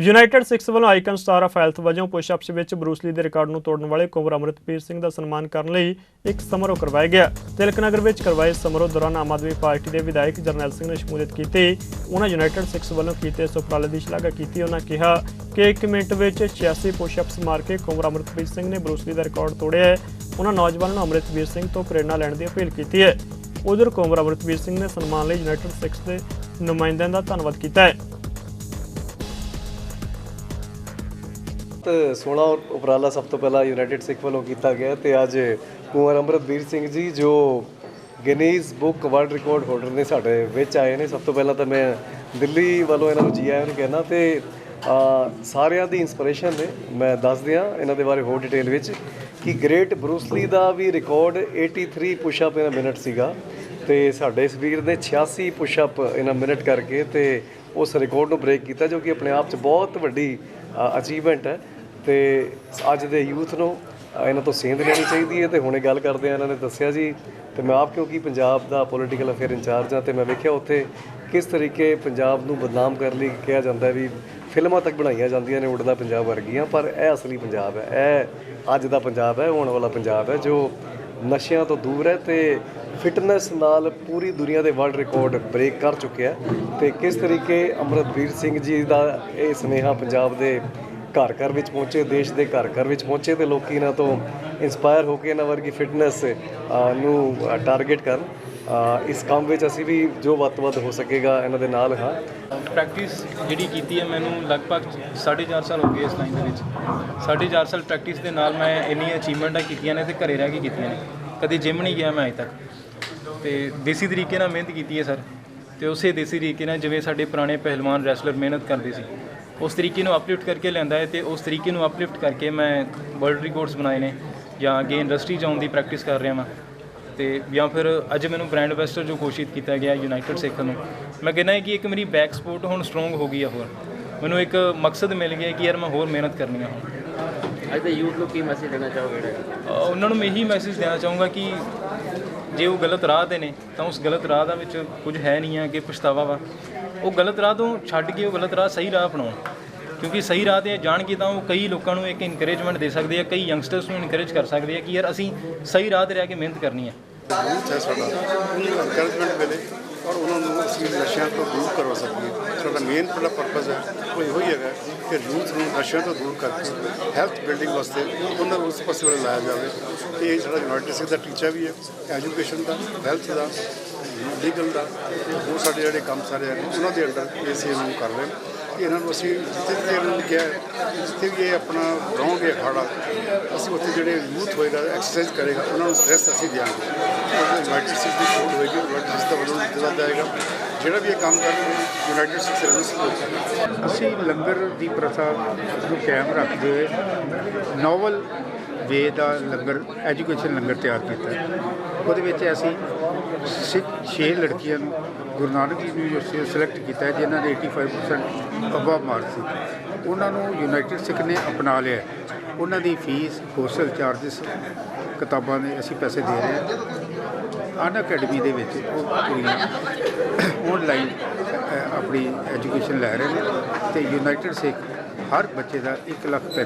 United Sikhs ਵੱਲੋਂ icon star of health ਵਜੋਂ pushups ਵਿੱਚ ਬਰੂਸਲੀ ਦੇ ਰਿਕਾਰਡ ਨੂੰ ਤੋੜਨ ਵਾਲੇ ਕੁੰਵਰ ਅਮਰਿਤਪੀਰ ਸਿੰਘ ਦਾ ਸਨਮਾਨ ਕਰਨ ਲਈ ਇੱਕ ਸਮਾਰੋਹ ਕਰਵਾਇਆ ਗਿਆ। ਤਿਲਕ ਨਗਰ ਵਿੱਚ ਕਰਵਾਏ ਸਮਾਰੋਹ ਦੌਰਾਨ ਆਮ ਆਦਮੀ ਪਾਰਟੀ ਦੇ ਵਿਧਾਇਕ ਜਰਨੈਲ ਸਿੰਘ ਨੇ ਸ਼ਮੂਲੀਅਤ ਕੀਤੀ। ਉਹਨਾਂ ਯੂਨਾਈਟਿਡ ਸਿਕਸ ਵੱਲੋਂ ਕੀਤੇ ਇਸ ਉਪਰਾਲੇ ਦੀ ਸ਼ਲਾਘਾ ਕੀਤੀ। ਉਹਨਾਂ ਕਿਹਾ ਕਿ 1 ਮਿੰਟ ਵਿੱਚ 86 ਪੁਸ਼-ਅਪਸ ਮਾਰ ਕੇ ਕੁੰਵਰ ਅਮਰਿਤਪੀਰ ਸਿੰਘ ਨੇ ਬਰੂਸਲੀ ਦਾ ਰਿਕਾਰਡ ਤੋੜਿਆ ਹੈ। ਉਹਨਾਂ ਨੌਜਵਾਨਾਂ ਨੂੰ ਅਮਰਿਤਪੀਰ ਸਿੰਘ ਤੋਂ ਪ੍ਰੇਰਣਾ ਲੈਣ ਦੀ ਅਪੀਲ ਕੀਤੀ ਹੈ। ਉਧਰ ਕੁੰਵਰ ਅਮਰਿਤਪੀਰ ਸਿੰਘ ਨੇ ਸਨਮਾਨ ਲਈ ਯੂਨਾਈਟਿਡ ਸਿਕਸ ਦੇ ਨੁਮਾਇੰਦਿਆਂ ਦਾ ਧੰਨਵਾਦ ਕੀਤਾ ਹੈ। 16 ਉਪਰਾਲਾ ਸਭ ਤੋਂ ਪਹਿਲਾਂ ਯੂਨਾਈਟਿਡ ਸਿੱਖ ਵੱਲੋਂ ਕੀਤਾ ਗਿਆ ਤੇ ਅੱਜ ਕੁੰਵਰ ਅਮਰਤਵੀਰ ਸਿੰਘ ਜੀ ਜੋ Guinness book world record holder ਨੇ ਸਾਡੇ ਵਿੱਚ ਆਏ ਨੇ। ਸਭ ਤੋਂ ਪਹਿਲਾਂ ਤਾਂ ਮੈਂ ਦਿੱਲੀ ਵੱਲੋਂ ਇਹਨਾਂ ਨੂੰ ਜੀ ਆਇਆਂ ਨੂੰ ਕਹਿਣਾ ਤੇ ਸਾਰਿਆਂ ਦੀ ਇਨਸਪੀਰੇਸ਼ਨ ਨੇ। ਮੈਂ ਦੱਸ ਦਿਆਂ ਇਹਨਾਂ ਦੇ ਬਾਰੇ ਹੋਰ ਡਿਟੇਲ ਵਿੱਚ ਕਿ ਗ੍ਰੇਟ ਬਰੂਸਲੀ ਦਾ ਵੀ ਰਿਕਾਰਡ 83 ਪੁਸ਼-ਅਪ ਇਨ ਮਿੰਟ ਸੀਗਾ ਤੇ ਸਾਡੇ ਇਸ ਵੀਰ ਨੇ 86 ਪੁਸ਼-ਅਪ ਇਨ ਮਿੰਟ ਕਰਕੇ ਤੇ ਉਸ ਰਿਕਾਰਡ ਨੂੰ ਬ੍ਰੇਕ ਕੀਤਾ ਜੋ ਕਿ ਆਪਣੇ ਆਪ 'ਚ ਬਹੁਤ ਵੱਡੀ ਅਚੀਵਮੈਂਟ ਹੈ। ਤੇ ਅੱਜ ਦੇ ਯੂਥ ਨੂੰ ਇਹਨਾਂ ਤੋਂ ਸੇਧ ਲੈਣੀ ਚਾਹੀਦੀ ਹੈ ਤੇ ਹੁਣੇ ਗੱਲ ਕਰਦੇ ਆ, ਇਹਨਾਂ ਨੇ ਦੱਸਿਆ ਜੀ, ਤੇ ਮੈਂ ਆਪ ਕਿਉਂਕਿ ਪੰਜਾਬ ਦਾ ਪੋਲੀਟੀਕਲ ਅਫੇਅਰ ਇੰਚਾਰਜ ਹਾਂ ਤੇ ਮੈਂ ਵੇਖਿਆ ਉੱਥੇ ਕਿਸ ਤਰੀਕੇ ਪੰਜਾਬ ਨੂੰ ਬਦਨਾਮ ਕਰਨ ਲਈ ਕਿਹਾ ਜਾਂਦਾ ਵੀ ਫਿਲਮਾਂ ਤੱਕ ਬਣਾਈਆਂ ਜਾਂਦੀਆਂ ਨੇ ਉੜਦਾ ਪੰਜਾਬ ਵਰਗੀਆਂ, ਪਰ ਇਹ ਅਸਲੀ ਪੰਜਾਬ ਹੈ, ਇਹ ਅੱਜ ਦਾ ਪੰਜਾਬ ਹੈ, ਆਉਣ ਵਾਲਾ ਪੰਜਾਬ ਹੈ, ਜੋ ਨਸ਼ਿਆਂ ਤੋਂ ਦੂਰ ਹੈ ਤੇ ਫਿਟਨੈਸ ਨਾਲ ਪੂਰੀ ਦੁਨੀਆ ਦੇ ਵਰਲਡ ਰਿਕਾਰਡ ਬ੍ਰੇਕ ਕਰ ਚੁੱਕਿਆ ਤੇ ਕਿਸ ਤਰੀਕੇ ਅਮਰਤਵੀਰ ਸਿੰਘ ਜੀ ਦਾ ਇਹ ਸੁਨੇਹਾ ਪੰਜਾਬ ਦੇ ਘਰ ਘਰ ਵਿੱਚ ਪਹੁੰਚੇ, ਦੇਸ਼ ਦੇ ਘਰ ਘਰ ਵਿੱਚ ਪਹੁੰਚੇ ਤੇ ਲੋਕੀ ਇਹਨਾਂ ਤੋਂ ਇਨਸਪਾਇਰ ਹੋ ਕੇ ਇਹਨਾਂ ਵਰਗੀ ਫਿਟਨੈਸ ਨੂੰ ਟਾਰਗੇਟ ਕਰਨ। ਇਸ ਕੰਮ ਵਿੱਚ ਅਸੀਂ ਵੀ ਜੋ ਵੱਧ ਤੋਂ ਵੱਧ ਹੋ ਸਕੇਗਾ ਇਹਨਾਂ ਦੇ ਨਾਲ ਹਾਂ। ਪ੍ਰੈਕਟਿਸ ਜਿਹੜੀ ਕੀਤੀ ਹੈ ਮੈਨੂੰ ਲਗਭਗ 4.5 ਸਾਲ ਹੋ ਗਏ ਇਸ ਲਾਈਨ ਦੇ ਵਿੱਚ। 4.5 ਸਾਲ ਪ੍ਰੈਕਟਿਸ ਦੇ ਨਾਲ ਮੈਂ ਇੰਨੀਆਂ ਅਚੀਵਮੈਂਟਾਂ ਕੀਤੀਆਂ ਨੇ ਤੇ ਘਰੇ ਰਹਿ ਕੇ ਕੀਤੀਆਂ ਨੇ। ਕਦੇ ਜਿਮ ਨਹੀਂ ਗਿਆ ਮੈਂ ਅਜੇ ਤੱਕ। ਤੇ ਦੇਸੀ ਤਰੀਕੇ ਨਾਲ ਮਿਹਨਤ ਕੀਤੀ ਹੈ ਸਰ। ਤੇ ਉਸੇ ਦੇਸੀ ਤਰੀਕੇ ਨਾਲ ਜਿਵੇਂ ਸਾਡੇ ਪੁਰਾਣੇ ਪਹਿਲਵਾਨ ਰੈਸਲਰ ਮਿਹਨਤ ਕਰਦੇ ਸੀ। ਉਸ ਤਰੀਕੇ ਨੂੰ ਅਪਲਿਫਟ ਕਰਕੇ ਲਿਆਂਦਾ ਹੈ ਤੇ ਉਸ ਤਰੀਕੇ ਨੂੰ ਅਪਲਿਫਟ ਕਰਕੇ ਮੈਂ ਵਰਲਡ ਰਿਕਾਰਡਸ ਬਣਾਏ ਨੇ ਜਾਂ ਅੱਗੇ ਇੰਡਸਟਰੀ 'ਚ ਆਉਣ ਦੀ ਪ੍ਰੈਕਟਿਸ ਕਰ ਰਿਹਾ ਹਾਂ ਤੇ ਜਾਂ ਫਿਰ ਅੱਜ ਮੈਨੂੰ ਬ੍ਰਾਂਡ ਐਂਬੈਸਡਰ ਜੋ ਘੋਸ਼ਿਤ ਕੀਤਾ ਗਿਆ ਯੂਨਾਈਟਿਡ ਸਿੱਖ ਨੂੰ, ਮੈਂ ਕਹਿੰਦਾ ਹਾਂ ਕਿ ਇੱਕ ਮੇਰੀ ਬੈਕ ਸਪੋਰਟ ਹੁਣ ਸਟਰੋਂਗ ਹੋ ਗਈ ਆ ਹੋਰ। ਮੈਨੂੰ ਇੱਕ ਮਕਸਦ ਮਿਲ ਗਿਆ ਕਿ ਯਾਰ ਮੈਂ ਹੋਰ ਮਿਹਨਤ ਕਰਨੀ ਆ ਹੁਣ। ਅੱਜ ਦੇ ਯੂਥ ਨੂੰ ਕੀ ਮੈਸੇਜ ਦੇਣਾ ਚਾਹੋਗੇ? ਉਹਨਾਂ ਨੂੰ ਮੈਂ ਇਹੀ ਮੈਸੇਜ ਦੇਣਾ ਚਾਹੂੰਗਾ ਕਿ ਜੇ ਉਹ ਗਲਤ ਰਾਹ ਤੇ ਨੇ ਤਾਂ ਉਸ ਗਲਤ ਰਾਹ ਦਾ ਵਿੱਚ ਕੁਝ ਹੈ ਨਹੀਂ ਆ ਕਿ ਪਛਤਾਵਾ ਵਾ। ਉਹ ਗਲਤ ਰਾਹ ਤੋਂ ਛੱਡ ਕੇ ਉਹ ਗਲਤ ਰਾਹ ਸਹੀ ਰਾਹ ਅਪਣਾਉਣ। ਕਿਉਂਕਿ ਸਹੀ ਰਾਹ ਤੇ ਜਾਣ ਕੇ ਤਾਂ ਉਹ ਕਈ ਲੋਕਾਂ ਨੂੰ ਇੱਕ ਇਨਕਰੇਜਮੈਂਟ ਦੇ ਸਕਦੇ ਆ ਕਈ ਯੰਗਸਟਰਸ ਨੂੰ ਇਨਕਰੇਜ ਕਰ ਸਕਦੇ ਆ ਕਿ ਯਾਰ ਅਸੀਂ ਸਹੀ ਰਾਹ ਤੇ ਰਹਿ ਕੇ ਮਿਹਨਤ ਕਰਨੀ ਇਨਕਰੇਜਮੈਂਟ ਮਿਲੇ। ਔਰ ਉਹਨਾਂ ਨੂੰ ਅਸੀਂ ਨਸ਼ਿਆਂ ਤੋਂ ਦੂਰ ਕਰਵਾ ਸਕੀਏ ਸਾਡਾ ਮੇਨ ਜਿਹੜਾ ਪਰਪਸ ਹੈ ਉਹ ਇਹੋ ਹੀ ਹੈਗਾ ਕਿ ਯੂਥ ਨੂੰ ਨਸ਼ਿਆਂ ਤੋਂ ਦੂਰ ਕਰਕੇ ਹੈਲਥ ਬਿਲਡਿੰਗ ਵਾਸਤੇ ਉਹਨਾਂ ਨੂੰ ਉਸ ਪਾਸੇ ਵੱਲ ਲਾਇਆ ਜਾਵੇ ਤੇ ਇਹ ਸਾਡਾ ਯੂਨਾਈਟਿਡ ਸਿੰਘ ਦਾ ਟੀਚਾ ਵੀ ਹੈ ਐਜੂਕੇਸ਼ਨ ਦਾ ਹੈਲਥ ਦਾ ਲੀਗਲ ਦਾ ਉਹ ਸਾਡੇ ਜਿਹੜੇ ਕੰਮ ਸਾਰੇ ਹਨ ਉਹਨਾਂ ਦੇ ਅੰਡਰ ਇਸ ਨੂੰ ਕਰ ਰਹੇ ਕਿ ਇਹਨਾਂ ਨੂੰ ਅਸੀਂ ਜਿੱਥੇ ਵੀ ਇਹਨਾਂ ਨੂੰ ਕਿਹਾ, ਜਿੱਥੇ ਵੀ ਇਹ ਆਪਣਾ ਰਹੋਗੇ ਅਖਾੜਾ, ਅਸੀਂ ਉੱਥੇ ਜਿਹੜੇ ਯੂਥ ਹੋਏਗਾ ਐਕਸਰਸਾਈਜ਼ ਕਰੇਗਾ, ਉਹਨਾਂ ਨੂੰ ਡਰੈਸ ਅਸੀਂ ਦਿਆਂਗੇ। ਉਹਦੇ ਯੂਨਾਈਟਿਡ ਸਿੱਖ ਦੀ ਕੋਡ ਹੋਏਗੀ ਯੂਨਾਈਟਿਡ ਸਿੱਖ ਦਾ ਵੱਲੋਂ ਦਿੱਤਾ ਜਾਏਗਾ। ਜਿਹੜਾ ਵੀ ਇਹ ਕੰਮ ਕਰਨਗੇ ਯੂਨਾਈਟਿਡ ਸਿੱਖ ਸਰਵਿਸ ਸਪੋਰਟ ਕਰੇਗਾ। ਅਸੀਂ ਲੰਗਰ ਦੀ ਪ੍ਰਥਾ ਨੂੰ ਕਾਇਮ ਰੱਖਦੇ ਹੋਏ ਨੋਵਲ ਵੇ ਦਾ ਲੰਗਰ ਐਜੂਕੇਸ਼ਨ ਲੰਗਰ ਤਿਆਰ ਕੀਤਾ ਉਹਦੇ ਵਿੱਚ ਅਸੀਂ ਸਿੱਖ ਛੇ ਲੜਕੀਆਂ ਨੂੰ ਗੁਰੂ ਨਾਨਕ ਦੇਵ ਯੂਨੀਵਰਸਿਟੀ ਸਿਲੈਕਟ ਕੀਤਾ ਹੈ, ਜਿਨ੍ਹਾਂ ਦੇ 85% ਅੱਬਾ ਮਾਰ ਸੀ। ਉਹਨਾਂ ਨੂੰ ਯੂਨਾਈਟਿਡ ਸਿੱਖ ਨੇ ਅਪਣਾ ਲਿਆ ਉਹਨਾਂ ਦੀ ਫੀਸ ਹੋਸਟਲ ਚਾਰजेस ਕਿਤਾਬਾਂ ਦੇ ਅਸੀਂ ਪੈਸੇ ਦੇ ਰਹੇ ਹਾਂ। ਅਨ ਅਕੈਡਮੀ ਦੇ ਵਿੱਚ ਉਹ ਕੁੜੀਆਂ ਆਨਲਾਈਨ ਆਪਣੀ ਐਜੂਕੇਸ਼ਨ ਲੈ ਰਹੇ ਨੇ ਤੇ ਯੂਨਾਈਟਿਡ ਸਿੱਖ ਹਰ ਬੱਚੇ ਦਾ 1 ਲੱਖ ਪੈਨ